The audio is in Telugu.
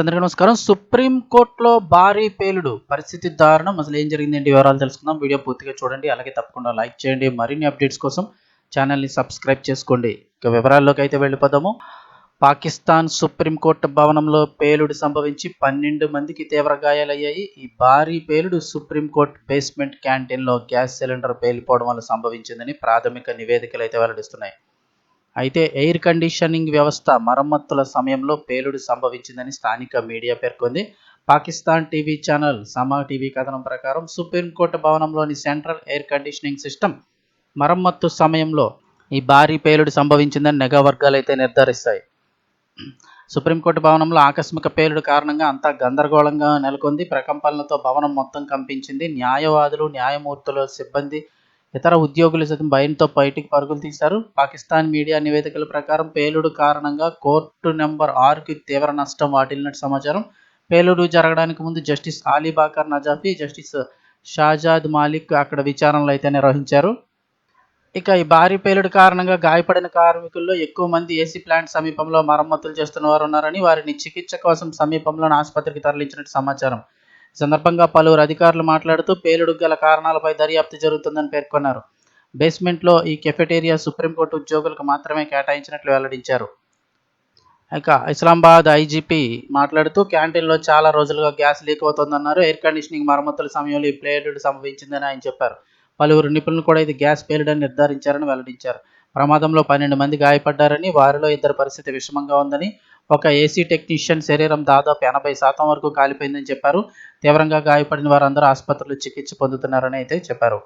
అందరికీ నమస్కారం. సుప్రీంకోర్టులో భారీ పేలుడు. పరిస్థితి దారుణం. అసలు ఏం జరిగిందంటే వివరాలు తెలుసుకుందాం. వీడియో పూర్తిగా చూడండి. అలాగే తప్పకుండా లైక్ చేయండి. మరిన్ని అప్డేట్స్ కోసం ఛానల్ని సబ్స్క్రైబ్ చేసుకోండి. ఇక వివరాల్లోకి అయితే వెళ్ళిపోదాము. పాకిస్తాన్ సుప్రీంకోర్టు భవనంలో పేలుడు సంభవించి పన్నెండు మందికి తీవ్ర గాయాలయ్యాయి. ఈ భారీ పేలుడు సుప్రీంకోర్టు బేస్మెంట్ క్యాంటీన్లో గ్యాస్ సిలిండర్ పేలిపోవడం వల్ల సంభవించిందని ప్రాథమిక నివేదికలు అయితే వెల్లడిస్తున్నాయి. అయితే ఎయిర్ కండిషనింగ్ వ్యవస్థ మరమ్మతుల సమయంలో పేలుడు సంభవించిందని స్థానిక మీడియా పేర్కొంది. Pakistan TV channel Samaa TV కథనం ప్రకారం సుప్రీంకోర్టు భవనంలోని సెంట్రల్ ఎయిర్ కండిషనింగ్ సిస్టమ్ మరమ్మత్తు సమయంలో ఈ భారీ పేలుడు సంభవించిందని నిఘా వర్గాలు అయితే నిర్ధారిస్తాయి. సుప్రీంకోర్టు భవనంలో ఆకస్మిక పేలుడు కారణంగా అంతా గందరగోళంగా నెలకొంది. ప్రకంపనలతో భవనం మొత్తం కంపించింది. న్యాయవాదులు న్యాయమూర్తులు సిబ్బంది ఇతర ఉద్యోగులు సైతం భయంతో బయటికి పరుగులు తీశారు. పాకిస్తాన్ మీడియా నివేదికల ప్రకారం పేలుడు కారణంగా కోర్టు నెంబర్ ఆరుకి తీవ్ర నష్టం వాటిల్లినట్టు సమాచారం. పేలుడు జరగడానికి ముందు జస్టిస్ అలీబాకర్ నజాఫీ జస్టిస్ షాజాద్ మాలిక్ అక్కడ విచారణలు అయితే నిర్వహించారు. ఇక ఈ భారీ పేలుడు కారణంగా గాయపడిన కార్మికుల్లో ఎక్కువ మంది ఏసీ ప్లాంట్ సమీపంలో మరమ్మతులు చేస్తున్న వారు ఉన్నారని వారిని చికిత్స కోసం సమీపంలోని ఆసుపత్రికి తరలించినట్టు సమాచారం. సందర్భంగా పలువురు అధికారులు మాట్లాడుతూ పేలుడు గల కారణాలపై దర్యాప్తు జరుగుతుందని పేర్కొన్నారు. బేస్మెంట్లో ఈ కెఫెటేరియా సుప్రీంకోర్టు ఉద్యోగులకు మాత్రమే కేటాయించినట్లు వెల్లడించారు. ఇక ఇస్లామాబాద్ ఐజీపీ మాట్లాడుతూ క్యాంటీన్లో చాలా రోజులుగా గ్యాస్ లీక్ అవుతోందన్నారు. ఎయిర్ కండిషనింగ్ మరమ్మతుల సమయంలో ఈ పేలుడు సంభవించిందని ఆయన చెప్పారు. పలువురు నిపుణులు కూడా ఇది గ్యాస్ పేలుడని నిర్ధారించారని వెల్లడించారు. ప్రమాదంలో పన్నెండు మంది గాయపడ్డారని వారిలో ఇద్దరు పరిస్థితి విషమంగా ఉందని ఒక ఏసీ టెక్నీషియన్ శరీరం దాదాపు ఎనభై శాతం వరకు కాలిపోయిందని చెప్పారు. తీవ్రంగా గాయపడిన వారందరూ ఆసుపత్రిలో చికిత్స పొందుతున్నారని అయితే చెప్పారు.